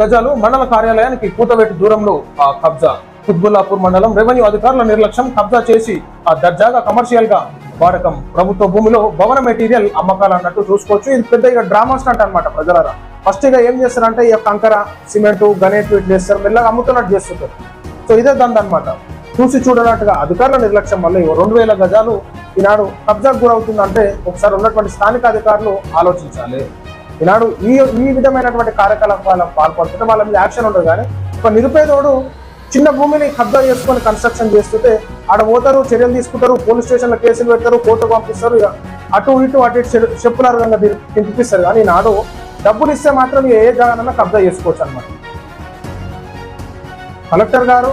గజాలు మండల కార్యాలయానికి కూతవేటి దూరంలో ఆ కబ్జా. కుత్బుల్లాపూర్ మండలం రెవెన్యూ అధికారుల నిర్లక్ష్యం కబ్జా చేసి ఆ దర్జాగా కమర్షియల్గా వాడకం. ప్రభుత్వ భూమిలో భవన మెటీరియల్ అమ్మకాలు అన్నట్టు చూసుకోవచ్చు. ఇది పెద్ద ఇక డ్రామా అనమాట ప్రజలరా. ఫస్ట్ ఇక ఏం చేస్తారంటే ఈ కంకర సిమెంట్ గణేట్ ఇట్లా చేస్తారు మెల్లగా అమ్ముతున్నట్టు చేస్తుంటారు. సో ఇదే దండ అనమాట చూసి చూడనట్టుగా అధికారుల నిర్లక్ష్యం వల్ల రెండు వేల గజాలు ఈనాడు కబ్జాకు గురవుతుందంటే ఒకసారి ఉన్నటువంటి స్థానిక అధికారులు ఆలోచించాలి. ఈనాడు ఈ ఈ విధమైనటువంటి కార్యకలాపాలకు పాల్పడుతుంటే వాళ్ళ మీద యాక్షన్ ఉండదు కానీ ఒక నిరుపేదోడు చిన్న భూమిని కబ్జా చేసుకొని కన్స్ట్రక్షన్ చేస్తుంటే ఆడ పోతారు చర్యలు తీసుకుంటారు పోలీస్ స్టేషన్లో కేసులు పెడతారు కోర్టుకు పంపిస్తారు ఇక అటు ఇటు అటు ఇటు చె- తినిపిస్తారు. కానీ నాడు డబ్బులు ఇస్తే మాత్రం ఏ జాగానన్నా కబ్జా చేసుకోవచ్చు అనమాట కలెక్టర్ గారు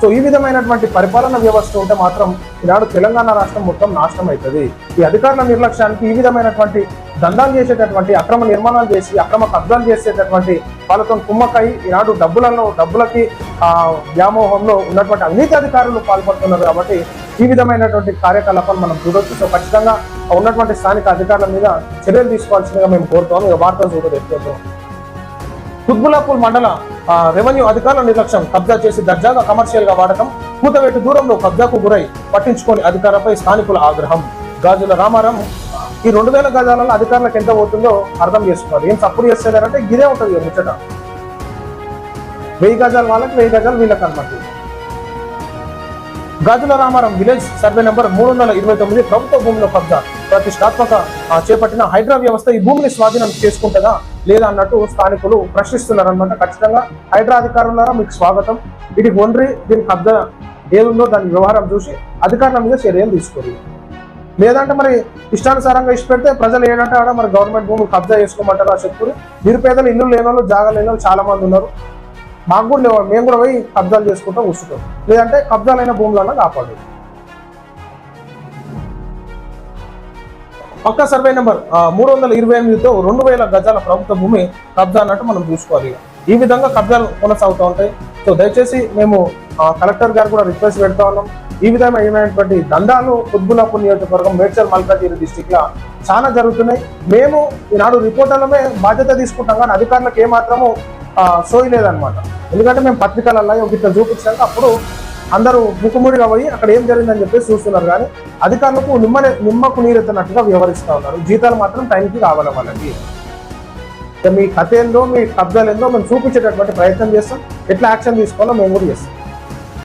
సో ఈ విధమైనటువంటి పరిపాలన వ్యవస్థ ఉంటే మాత్రం ఈనాడు తెలంగాణ రాష్ట్రం మొత్తం నాశనం అవుతుంది. ఈ అధికారుల నిర్లక్ష్యానికి ఈ విధమైనటువంటి దందాలు చేసేటటువంటి అక్రమ నిర్మాణాలు చేసి అక్రమ కబ్జాలు చేసేటటువంటి వాళ్ళతో కుమ్మక్కై ఈనాడు డబ్బులలో డబ్బులకి ఆ వ్యామోహంలో ఉన్నటువంటి అవినీతి అధికారులు పాల్పడుతున్నారు కాబట్టి ఈ విధమైనటువంటి కార్యకలాపాలు మనం చూడొచ్చు. సో ఖచ్చితంగా ఉన్నటువంటి స్థానిక అధికారుల మీద చర్యలు తీసుకోవాల్సిందిగా మేము కోరుతాము ఇక వార్తలు చూడదు కుత్బులాపూర్ మండల రెవెన్యూ అధికారుల నిర్లక్ష్యం కబ్జా చేసి దర్జాగా కమర్షియల్గా వాడకం కూతవేటు దూరంలో కబ్జాకు గురై పట్టించుకొని అధికారులపై స్థానికుల ఆగ్రహం. గాజుల రామారావు ఈ రెండు వేల గజాలలో అధికారులకు ఎంత పోతుందో అర్థం చేసుకోవాలి. ఏం సపోర్ట్ చేస్తారంటే గిరే ఉంటుంది ముచ్చట. వెయ్యి గజాల వాళ్ళకి వెయ్యి గజాలు వీళ్ళకి అనమాట Gajula Ramaram village survey number మూడు వందల ఇరవై తొమ్మిది ప్రభుత్వ భూమిలో కబ్జా. ప్రతిష్టాత్మక ఆ, చేపట్టిన హైడ్రా వ్యవస్థ ఈ భూమిని స్వాధీనం చేసుకుంటుందా లేదా అన్నట్టు స్థానికులు ప్రశ్నిస్తున్నారనమాట ఖచ్చితంగా హైడ్రా అధికారులారా మీకు స్వాగతం. ఇది ఒండ్రి దీని కబ్జా ఏదుందో దాని వ్యవహారం చూసి అధికారుల మీద చర్యలు తీసుకోరు లేదంటే మరి ఇష్టానుసారంగా ఇష్ట పెడితే ప్రజలు ఏంటంటే ఆడ మరి గవర్నమెంట్ భూములు కబ్జా చేసుకోమంటారు ఆ చెప్పుకుని నిరుపేదలు ఇల్లు లేని వాళ్ళు జాగా లేని వాళ్ళు చాలా మంది ఉన్నారు. మాకు కూడా లేవు మేము కూడా పోయి కబ్జాలు చేసుకుంటాం కూర్చుంటాం. లేదంటే కబ్జాలైన భూములన్నా కాపాడు పక్క సర్వే నెంబర్ మూడు వందల ఇరవై ఎనిమిదితో రెండు వేల గజాల ప్రభుత్వ భూమి కబ్జా అన్నట్టు మనం చూసుకోవాలి ఈ విధంగా కబ్జాలు కొనసాగుతూ ఉంటాయి. సో దయచేసి మేము కలెక్టర్ గారు కూడా రిక్వెస్ట్ పెడతా ఉన్నాం. ఈ విధమైనటువంటి దందాలు కుత్బులాపూర్ నియోజకవర్గం మేడ్చల్ మల్కాజిగిరి డిస్టిక్ లా చాలా జరుగుతున్నాయి. మేము ఈనాడు రిపోర్టర్లమే బాధ్యత తీసుకుంటాం కానీ అధికారులకు ఏమాత్రము ఆ, సోయి లేదనమాట ఎందుకంటే మేము పత్రికలలో ఇట్లా చూపించాక అప్పుడు అందరూ ముక్కుముడిగా పోయి అక్కడ ఏం జరిగిందని చెప్పేసి చూస్తున్నారు. కానీ అధికారులకు నిమ్మ నిమ్మకు నీరెత్తనట్టుగా వ్యవహరిస్తూ ఉన్నారు. జీతాలు మాత్రం టైంకి కావాలి వాళ్ళకి. మీ కథ ఏందో మీ కబ్జాలు ఏందో మేము చూపించేటటువంటి ప్రయత్నం చేస్తాం. ఎట్లా యాక్షన్ తీసుకోవాలో మేము కూడా చేస్తాం.